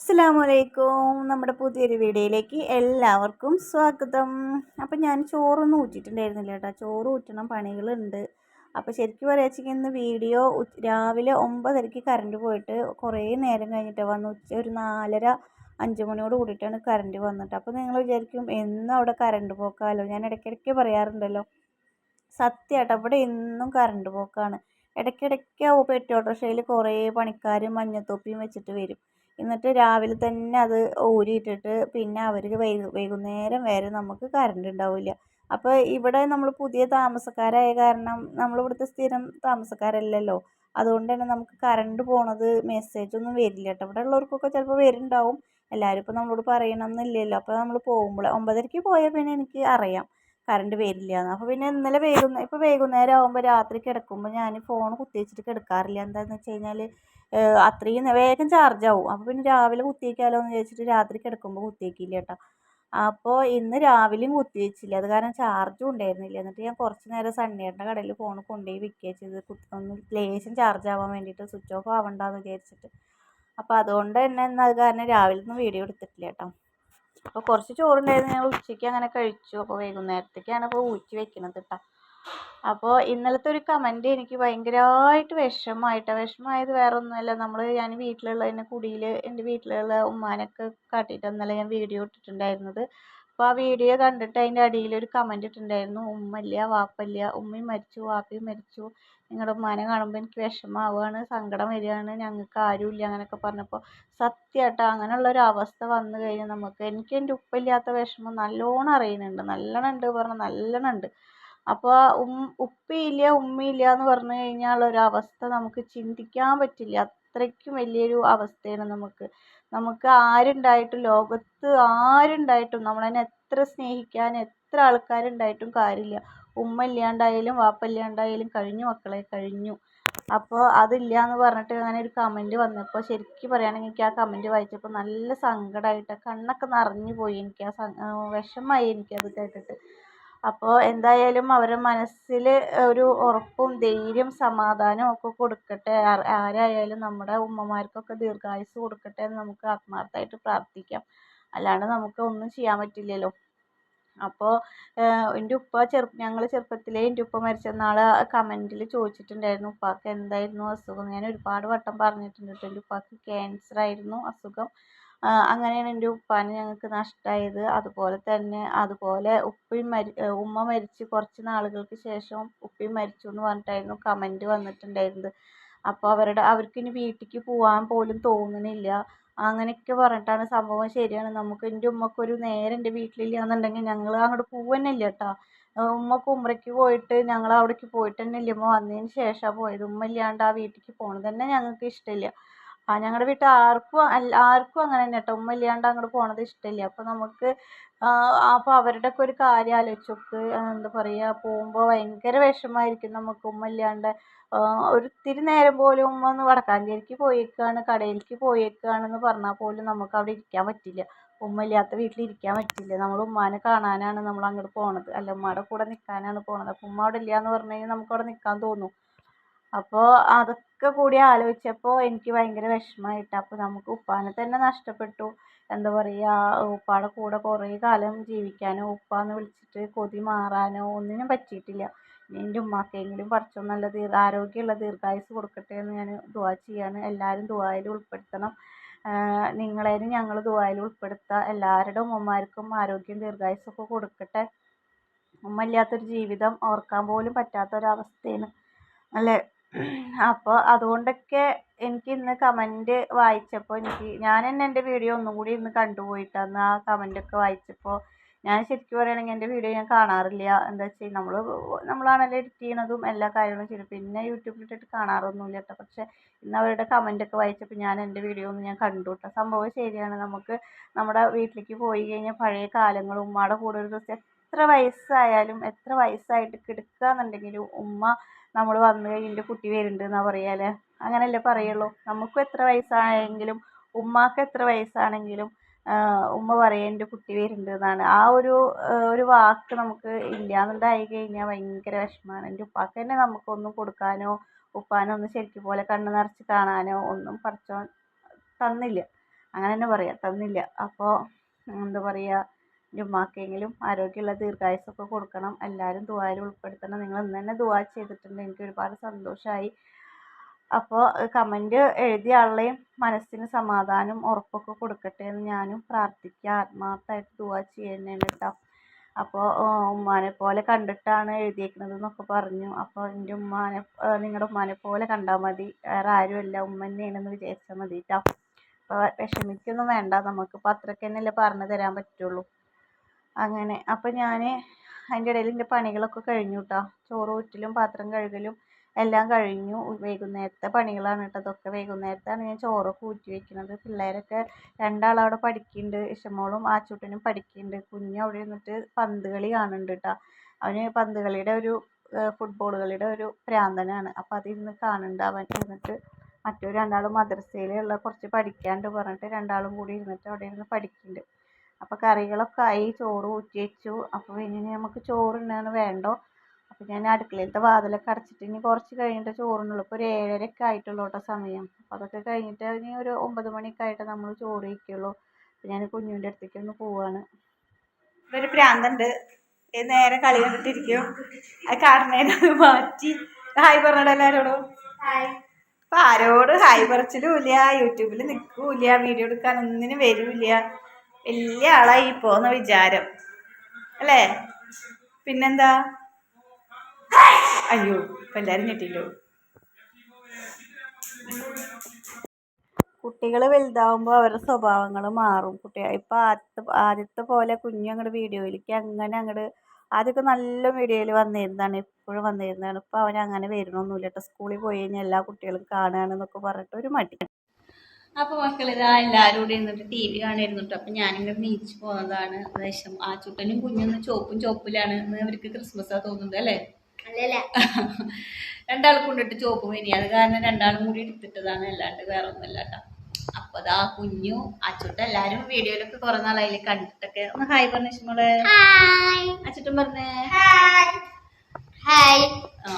അസ്സാം വലൈക്കും നമ്മുടെ പുതിയൊരു വീഡിയോയിലേക്ക് എല്ലാവർക്കും സ്വാഗതം. അപ്പം ഞാൻ ചോറൊന്നും ഊറ്റിയിട്ടുണ്ടായിരുന്നില്ല കേട്ടോ. ചോറ് ഊറ്റണം പണികളുണ്ട്. അപ്പോൾ ശരിക്കും പറയാച്ചെങ്കിൽ ഇന്ന് വീഡിയോ രാവിലെ ഒമ്പതരയ്ക്ക് കറണ്ട് പോയിട്ട് കുറേ നേരം കഴിഞ്ഞിട്ട് വന്നു ഉച്ച ഒരു നാലര അഞ്ച് മണിയോട് കൂടിയിട്ടാണ് കറണ്ട് വന്നിട്ട് അപ്പോൾ നിങ്ങൾ വിചാരിക്കും എന്നും അവിടെ കറണ്ട് പോക്കാമല്ലോ ഞാൻ ഇടയ്ക്കിടയ്ക്ക് പറയാറുണ്ടല്ലോ. സത്യമായിട്ട് അവിടെ എന്നും കറണ്ട് പോക്കാണ്. ഇടയ്ക്കിടയ്ക്ക് പെട്ടി ഓട്ടോറിക്ഷയിൽ കുറേ പണിക്കാരും മഞ്ഞത്തൊപ്പിയും വെച്ചിട്ട് വരും. എന്നിട്ട് രാവിലെ തന്നെ അത് ഊരിയിട്ടിട്ട് പിന്നെ അവർ വൈകുന്നേരം വരെ നമുക്ക് കറണ്ട് ഉണ്ടാവില്ല. അപ്പോൾ ഇവിടെ നമ്മൾ പുതിയ താമസക്കാരായ കാരണം നമ്മൾ നമ്മളിവിടുത്തെ സ്ഥിരം താമസക്കാരല്ലല്ലോ. അതുകൊണ്ട് തന്നെ നമുക്ക് കറണ്ട് പോണത് മെസ്സേജൊന്നും വരില്ല കേട്ടോ. ഇവിടെ ഉള്ളവർക്കൊക്കെ ചിലപ്പോൾ വരുന്നുണ്ടാവും. എല്ലാവരും ഇപ്പോൾ നമ്മളോട് പറയണമെന്നില്ലല്ലോ അപ്പോൾ നമ്മൾ പോകുമ്പോൾ ഒമ്പതരയ്ക്ക് പോയാൽ പിന്നെ എനിക്ക് അറിയാം. കറണ്ട് വരില്ല അപ്പോൾ പിന്നെ ഇന്നലെ വൈകുന്നേരം ഇപ്പോൾ വൈകുന്നേരം ആകുമ്പോൾ രാത്രി കിടക്കുമ്പോൾ ഞാൻ ഫോൺ കുത്തി വെച്ചിട്ട് കിടക്കാറില്ല. എന്താണെന്ന് വെച്ച് കഴിഞ്ഞാൽ അത്രയും വേഗം ചാർജ് ആവും. അപ്പോൾ പിന്നെ രാവിലെ കുത്തിവെക്കാമല്ലോ എന്ന് വിചാരിച്ചിട്ട് രാത്രി കിടക്കുമ്പോൾ കുത്തിവെക്കില്ല കേട്ടോ അപ്പോൾ ഇന്ന് രാവിലെയും കുത്തി വെച്ചില്ല അത് കാരണം ചാർജും ഉണ്ടായിരുന്നില്ല. എന്നിട്ട് ഞാൻ കുറച്ച് നേരം സണ്ണിയേട്ടന്റെ കടയിൽ ഫോൺ കൊണ്ടുപോയി വെക്കുക ചെയ്ത് ഒന്ന് ലേശം ചാർജ് ആവാൻ വേണ്ടിയിട്ട് സ്വിച്ച് ഓഫ് ആവണ്ടെന്ന് വിചാരിച്ചിട്ട്. അപ്പോൾ അതുകൊണ്ട് തന്നെ അത് കാരണം രാവിലെ ഒന്നും വീഡിയോ എടുത്തിട്ടില്ല കേട്ടോ അപ്പോൾ കുറച്ച് ചോറുണ്ടായിരുന്നു ഞാൻ ഉച്ചയ്ക്ക് അങ്ങനെ കഴിച്ചു. അപ്പോൾ വൈകുന്നേരത്തേക്കാണ് ഇപ്പോൾ ഊറ്റി വെക്കണത് കേട്ടോ അപ്പോൾ ഇന്നലത്തെ ഒരു കമന്റ് എനിക്ക് ഭയങ്കരമായിട്ട് വിഷമമായിട്ടാണ് വിഷമമായത് വേറെ ഒന്നുമല്ല നമ്മൾ ഞാൻ വീട്ടിലുള്ള എന്റെ കുടിയിൽ എന്റെ വീട്ടിലുള്ള ഉമ്മാനൊക്കെ കാട്ടിയിട്ട് ഇന്നലെ ഞാൻ വീഡിയോ ഇട്ടിട്ടുണ്ടായിരുന്നത്. അപ്പോൾ ആ വീഡിയോ കണ്ടിട്ട് അതിന്റെ അടിയിൽ ഒരു കമന്റ് ഇട്ടിട്ടുണ്ടായിരുന്നു. ഉമ്മല്ല വാപ്പല്ല ഉമ്മയും മരിച്ചു വാപ്പയും മരിച്ചു. നിങ്ങളുടെ ഉമ്മാനെ കാണുമ്പോൾ എനിക്ക് വിഷമാവുകയാണ് സങ്കടം വരികയാണ് ഞങ്ങൾക്ക് ആരുമില്ല അങ്ങനെയൊക്കെ പറഞ്ഞപ്പോൾ സത്യമായിട്ടോ അങ്ങനെയുള്ള ഒരു അവസ്ഥ വന്നു കഴിഞ്ഞാൽ നമുക്ക് എനിക്ക് എന്റെ ഉപ്പില്ലാത്ത വിഷമം നല്ലോണം അറിയുന്നുണ്ട്. നല്ലോണം ഉണ്ട് പറഞ്ഞാൽ നല്ലോണം ഉണ്ട്. അപ്പോൾ ഉം ഉപ്പയില്ല ഉമ്മയില്ല എന്ന് പറഞ്ഞു കഴിഞ്ഞാൽ ഒരു അവസ്ഥ നമുക്ക് ചിന്തിക്കാൻ പറ്റില്ല. അത്രയ്ക്കും വലിയൊരു അവസ്ഥയാണ് നമുക്ക് നമുക്ക് ആരുണ്ടായിട്ടും ലോകത്ത് ആരുണ്ടായിട്ടും നമ്മളതിനെ എത്ര സ്നേഹിക്കാൻ എത്ര ആൾക്കാരുണ്ടായിട്ടും കാര്യമില്ല. ഉമ്മ ഇല്ലാണ്ടായാലും വാപ്പ ഇല്ലാണ്ടായാലും കഴിഞ്ഞു മക്കളെ കഴിഞ്ഞു. അപ്പോൾ അതില്ല എന്ന് പറഞ്ഞിട്ട് അങ്ങനെ ഒരു കമന്റ് വന്നപ്പോൾ ശരിക്കും പറയുകയാണെങ്കിൽ എനിക്ക് ആ കമന്റ് വായിച്ചപ്പോൾ നല്ല സങ്കടമായിട്ട് കണ്ണൊക്കെ നിറഞ്ഞു പോയി എനിക്ക് ആ വിഷമമായി എനിക്കത് കേട്ടിട്ട്. അപ്പോൾ എന്തായാലും അവരുടെ മനസ്സിൽ ഒരു ഉറപ്പും ധൈര്യം സമാധാനവും ഒക്കെ കൊടുക്കട്ടെ. ആരായാലും നമ്മുടെ ഉമ്മമാർക്കൊക്കെ ദീർഘായുസ് കൊടുക്കട്ടെ എന്ന് നമുക്ക് ആത്മാർത്ഥമായിട്ട് പ്രാർത്ഥിക്കാം. അല്ലാണ്ട് നമുക്ക് ഒന്നും ചെയ്യാൻ പറ്റില്ലല്ലോ. അപ്പോൾ എന്റെ ഉപ്പ ചെറു ഞങ്ങൾ ചെറുപ്പത്തിലേ എന്റെ ഉപ്പ മരിച്ച നാൾ കമന്റിൽ ചോദിച്ചിട്ടുണ്ടായിരുന്നു ഉപ്പാക്ക് എന്തായിരുന്നു അസുഖം? ഞാൻ ഒരുപാട് വട്ടം പറഞ്ഞിട്ടുണ്ട് കേട്ടോ. എന്റെ ഉപ്പാക്ക് ക്യാൻസർ ആയിരുന്നു അസുഖം. അങ്ങനെയാണ് എന്റെ ഉപ്പാനെ ഞങ്ങൾക്ക് നഷ്ടമായത് അതുപോലെ തന്നെ അതുപോലെ ഉപ്പയും മരി ഉമ്മ മരിച്ച് കുറച്ച് നാളുകൾക്ക് ശേഷം ഉപ്പയും മരിച്ചു എന്ന് പറഞ്ഞിട്ടായിരുന്നു കമന്റ് വന്നിട്ടുണ്ടായിരുന്നത്. അപ്പോൾ അവരുടെ അവർക്കിനി വീട്ടിലേക്ക് പോകാൻ പോലും തോന്നണില്ല അങ്ങനെയൊക്കെ പറഞ്ഞിട്ടാണ് സംഭവം ശരിയാണ്. നമുക്ക് എന്റെ ഉമ്മക്കൊരു നേരം എന്റെ വീട്ടിലില്ല എന്നുണ്ടെങ്കിൽ ഞങ്ങൾ അങ്ങോട്ട് പോവന്നില്ല കേട്ടോ. ഉമ്മക്ക് കുമ്രയ്ക്ക് പോയിട്ട് ഞങ്ങൾ അവിടേക്ക് പോയിട്ട് തന്നെ ഇല്ല ഉമ്മ വന്നതിന് ശേഷമാണ് പോയത്. ഉമ്മ ഇല്ലാണ്ട് ആ വീട്ടിലേക്ക് പോകണത് തന്നെ ഞങ്ങൾക്ക് ഇഷ്ടമില്ല. ആ ഞങ്ങളുടെ വീട്ടിൽ ആർക്കും ആർക്കും അങ്ങനെ തന്നെ കേട്ടോ ഉമ്മ ഇല്ലാണ്ട് അങ്ങോട്ട് പോണത് ഇഷ്ടമില്ല അപ്പോൾ നമുക്ക് അപ്പോൾ അവരുടെയൊക്കെ ഒരു കാര്യം ആലോചിച്ച് നോക്ക്. എന്താ പറയുക പോകുമ്പോൾ ഭയങ്കര വിഷമമായിരിക്കും നമുക്ക് ഉമ്മ ഇല്ലാണ്ട്. ഒരിത്തിരി നേരം പോലും ഉമ്മ ഒന്ന് വടക്കാഞ്ചേരിക്ക് പോയേക്കാണ് കടയിലേക്ക് പോയേക്കാണെന്ന് പറഞ്ഞാൽ പോലും നമുക്ക് അവിടെ ഇരിക്കാൻ പറ്റില്ല. ഉമ്മ ഇല്ലാത്ത വീട്ടിൽ ഇരിക്കാൻ പറ്റില്ല. നമ്മൾ ഉമ്മാനെ കാണാനാണ് നമ്മൾ അങ്ങോട്ട് പോണത്. അല്ല ഉമ്മയുടെ കൂടെ നിൽക്കാനാണ് പോണത്. അപ്പോൾ ഉമ്മ അവിടെ ഇല്ല എന്ന് പറഞ്ഞു കഴിഞ്ഞാൽ നമുക്ക് അവിടെ നിൽക്കാൻ തോന്നും. അപ്പോൾ അതൊക്കെ കൂടി ആലോചിച്ചപ്പോൾ എനിക്ക് ഭയങ്കര വിഷമമായിട്ട് അപ്പോൾ നമുക്ക് ഉപ്പാനെ തന്നെ നഷ്ടപ്പെട്ടു. എന്താ പറയുക ഉപ്പാടെ കൂടെ കുറേ കാലം ജീവിക്കാനോ ഉപ്പാന്ന് വിളിച്ചിട്ട് കൊതി മാറാനോ ഒന്നിനും പറ്റിയിട്ടില്ല. ഇനി എന്റെ ഉമ്മാക്കെങ്കിലും പടച്ചോൻ നല്ല ദീർ ആരോഗ്യമുള്ള ദീർഘായുസ്സ് കൊടുക്കട്ടെ എന്ന് ഞാൻ ദുആ ചെയ്യാണ്. എല്ലാവരും ദുആയിൽ ഉൾപ്പെടുത്തണം. നിങ്ങളേനും ഞങ്ങൾ ദുആയിൽ ഉൾപ്പെടുത്തുക എല്ലാവരുടെ ഉമ്മമാർക്കും ആരോഗ്യം ദീർഘായുസൊക്കെ കൊടുക്കട്ടെ. ഉമ്മ ഇല്ലാത്തൊരു ജീവിതം ഓർക്കാൻ പോലും പറ്റാത്തൊരവസ്ഥയാണ്. അല്ലേ? അപ്പോൾ അതുകൊണ്ടൊക്കെ എനിക്ക് ഇന്ന് കമന്റ് വായിച്ചപ്പോൾ എനിക്ക് ഞാൻ തന്നെ എന്റെ വീഡിയോ ഒന്നും കൂടി ഇന്ന് കണ്ടുപോയിട്ട് അന്ന് ആ കമന്റൊക്കെ വായിച്ചപ്പോൾ ഞാൻ ശരിക്കും പറയുകയാണെങ്കിൽ എന്റെ വീഡിയോ ഞാൻ കാണാറില്ല. എന്താ വെച്ചാൽ നമ്മൾ നമ്മളാണല്ലോ എഡിറ്റ് ചെയ്യണതും എല്ലാ കാര്യങ്ങളും ചെയ്യുന്നത്. പിന്നെ യൂട്യൂബിലിട്ടിട്ട് കാണാറൊന്നുമില്ല കേട്ടോ. പക്ഷേ ഇന്ന് അവരുടെ കമന്റൊക്കെ വായിച്ചപ്പോൾ ഞാൻ എന്റെ വീഡിയോ ഒന്ന് ഞാൻ കണ്ടു കേട്ടോ. സംഭവം ശരിയാണ്. നമുക്ക് നമ്മുടെ വീട്ടിലേക്ക് പോയി കഴിഞ്ഞാൽ പഴയ കാലങ്ങളും ഉമ്മയുടെ കൂടെ ഒരു ദിവസം എത്ര വയസ്സായാലും എത്ര വയസ്സായിട്ട് കിടക്കുക എന്നുണ്ടെങ്കിലും ഉമ്മ നമ്മൾ വന്നു കഴിഞ്ഞിട്ട് കുട്ടി വരുന്നുണ്ട് എന്നാണ് പറയുക അല്ലേ അങ്ങനെയല്ലേ പറയുള്ളൂ. നമുക്കും എത്ര വയസ്സായെങ്കിലും ഉമ്മാക്ക് എത്ര വയസ്സാണെങ്കിലും ഉമ്മ പറയും എന്റെ കുട്ടി വരുന്നുണ്ട് എന്നാണ് ആ ഒരു ഒരു വാക്ക് നമുക്ക് ഇല്ലാന്നുണ്ടായി കഴിഞ്ഞാൽ ഭയങ്കര വിഷമമാണ്. എന്റെ ഉപ്പാക്ക് തന്നെ നമുക്കൊന്നും കൊടുക്കാനോ ഉപ്പാനോ ഒന്ന് ശരിക്കും പോലെ കണ്ണ് നിറച്ച് കാണാനോ ഒന്നും പറിച്ചോ തന്നില്ല. അങ്ങനെ തന്നെ പറയാം തന്നില്ല. അപ്പോൾ എന്താ പറയുക എന്റെ ഉമ്മാക്കെങ്കിലും ആരോഗ്യമുള്ള ദീർഘായുസൊക്കെ കൊടുക്കണം. എല്ലാവരും ദുബായിൽ ഉൾപ്പെടുത്തണം. നിങ്ങൾ ഇന്ന് തന്നെ ദുവാ ചെയ്തിട്ടുണ്ട്. എനിക്ക് ഒരുപാട് സന്തോഷമായി അപ്പോൾ കമന്റ് എഴുതിയ ആളുടെയും മനസ്സിന് സമാധാനം ഉറപ്പൊക്കെ കൊടുക്കട്ടെ എന്ന് ഞാനും പ്രാർത്ഥിക്കുക. ആത്മാർത്ഥമായിട്ട് ദുവാ ചെയ്യുന്നുണ്ട് കേട്ടോ അപ്പോൾ ഉമ്മാനെ പോലെ കണ്ടിട്ടാണ് എഴുതിയേക്കുന്നത് എന്നൊക്കെ പറഞ്ഞു. അപ്പോൾ എന്റെ ഉമ്മാനെ നിങ്ങളുടെ ഉമ്മാനെ പോലെ കണ്ടാൽ മതി. വേറെ ആരുമല്ല ഉമ്മ തന്നെയാണെന്ന് വിചാരിച്ചാൽ മതി കേട്ടോ അപ്പോൾ വിഷമിക്കൊന്നും വേണ്ട. നമുക്കിപ്പോൾ അത്രയ്ക്ക് പറഞ്ഞു തരാൻ പറ്റുള്ളൂ. അങ്ങനെ. അപ്പോൾ ഞാൻ അതിന്റെ ഇടയിൽ എന്റെ പണികളൊക്കെ കഴിഞ്ഞു കേട്ടോ ചോറ് ഊറ്റലും പാത്രം കഴുകലും എല്ലാം കഴിഞ്ഞു. വൈകുന്നേരത്തെ പണികളാണ് കേട്ടോ. അതൊക്കെ വൈകുന്നേരത്താണ് ഞാൻ ചോറൊക്കെ ഊറ്റി വെക്കുന്നത് പിള്ളേരൊക്കെ രണ്ടാളവിടെ പഠിക്കുന്നുണ്ട് ഇഷമോളും ആച്ചൂട്ടനും പഠിക്കുന്നുണ്ട് കുഞ്ഞ് അവിടെ ഇരുന്നിട്ട് പന്ത് കളി കാണുന്നുണ്ട് കേട്ടോ. അവന് പന്ത് കളിയുടെ ഒരു ഫുട്ബോൾ കളിയുടെ ഒരു ഭ്രാന്തനാണ് അപ്പോൾ അതിരുന്ന് കാണുന്നുണ്ട് അവൻ ഇരുന്നിട്ട്. മറ്റു രണ്ടാളും മദ്രസയിലുള്ള കുറച്ച് പഠിക്കാനുണ്ട് പറഞ്ഞിട്ട് രണ്ടാളും കൂടി ഇരുന്നിട്ട് അവിടെ ഇരുന്ന് പഠിക്കുന്നുണ്ട് അപ്പോൾ കറികളൊക്കെ ആയി ചോറ് ഊറ്റി വെച്ചു. അപ്പോൾ ഇനി നമുക്ക് ചോറുണ്ണാണ് വേണ്ടോ? അപ്പോൾ ഞാൻ അടുക്കളയിലത്തെ വാതിലൊക്കെ അടച്ചിട്ട് ഇനി കുറച്ച് കഴിഞ്ഞിട്ട് ചോറുണ്ണുള്ളൂ. ഇപ്പോൾ ഒരു ഏഴരയൊക്കെ ആയിട്ടുള്ളൂ കേട്ടോ സമയം. അപ്പോൾ അതൊക്കെ കഴിഞ്ഞിട്ട് ഇനി ഒരു ഒമ്പത് മണിയൊക്കെ ആയിട്ട് നമ്മൾ ചോറ് കഴിക്കുള്ളൂ. അപ്പോൾ ഞാൻ കുഞ്ഞിന്റെ അടുത്തേക്ക് ഒന്ന് പോവാണ്. ഇവർ പ്രാന്തണ്ട്. ഇത് നേരെ കളി കണ്ടിട്ടിരിക്കും. അത് കാണുന്നതിന് മാറ്റി. ഹായ് പറഞ്ഞിട്ട് എല്ലാവരോടും അപ്പൊ ആരോട് ഹായ് പറച്ചിലും ഇല്ല യൂട്യൂബിൽ നിൽക്കൂല വീഡിയോ എടുക്കാൻ ഒന്നിനും വരൂല വലിയ ആളായി പോന്ന വിചാരം. അല്ലേ? പിന്നെന്താ? അയ്യോ ഇപ്പൊ എല്ലാരും ഞെട്ടില്ലോ കുട്ടികൾ വലുതാവുമ്പോൾ അവരുടെ സ്വഭാവങ്ങൾ മാറും. കുട്ടികൾ ഇപ്പൊ ആദ്യത്തെ ആദ്യത്തെ പോലെ കുഞ്ഞു അങ്ങോട്ട് വീഡിയോയിലേക്ക് അങ്ങനെ അങ്ങോട്ട് ആദ്യമൊക്കെ നല്ല വീഡിയോയിൽ വന്നിരുന്നതാണ് ഇപ്പോഴും വന്നിരുന്നതാണ്. ഇപ്പൊ അവൻ അങ്ങനെ വരണമൊന്നുമില്ല. കേട്ടോ സ്കൂളിൽ പോയി കഴിഞ്ഞാൽ എല്ലാ കുട്ടികളും കാണുകയാണെന്നൊക്കെ പറഞ്ഞിട്ട് ഒരു മടി. അപ്പോൾ മക്കളെ ഇതാ എല്ലാവരും കൂടി ഇരുന്നിട്ട് ടി വി കാണിരുന്നു കേട്ടോ അപ്പം ഞാനിങ്ങനെ നീച്ച് പോകുന്നതാണ് ദേശം ആ ചുട്ടനും കുഞ്ഞൊന്നും ചോപ്പും ചോപ്പിലാണ് അവർക്ക് അവർക്ക് ക്രിസ്മസാ തോന്നുന്നത് അല്ലേ? രണ്ടാളും കൊണ്ടിട്ട് ചോപ്പ് ഇനി അത് കാരണം രണ്ടാളും കൂടി എടുത്തിട്ടതാണ് അല്ലാണ്ട് വേറെ ഒന്നുമല്ല കേട്ടോ അപ്പൊ അതാ കുഞ്ഞു അച്ചുട്ട എല്ലാരും വീഡിയോയിലൊക്കെ കുറെ നാളായില്ലേ കണ്ടിട്ടൊക്കെ. ഒന്ന് ഹായ് പറഞ്ഞ മോളെ അച്ചുട്ടൻ പറഞ്ഞേ. ഹായ് ആ.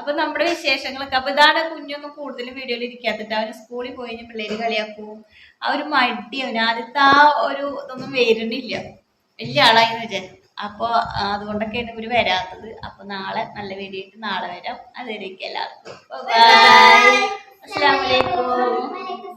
അപ്പൊ നമ്മുടെ വിശേഷങ്ങളൊക്കെ അപ്പൊ ഇതാണ് കുഞ്ഞൊന്നും കൂടുതൽ വീഡിയോയിൽ ഇരിക്കാത്തിട്ട് അവന് സ്കൂളിൽ പോയി കഴിഞ്ഞാൽ പിള്ളേര് കളിയാക്കും. ആ ഒരു മടി അവന് ആദ്യത്തെ ആ ഒരു ഇതൊന്നും വരുന്നില്ല. വലിയ ആളായിരുന്നു വെച്ചാൽ അപ്പോൾ അതുകൊണ്ടൊക്കെയാണ് ഇവർ വരാത്തത്. അപ്പൊ നാളെ നല്ല വീഡിയോ നാളെ വരാം. അതുവരേക്കും എല്ലാവർക്കും. ബൈ അസ്സലാമു അലൈക്കും.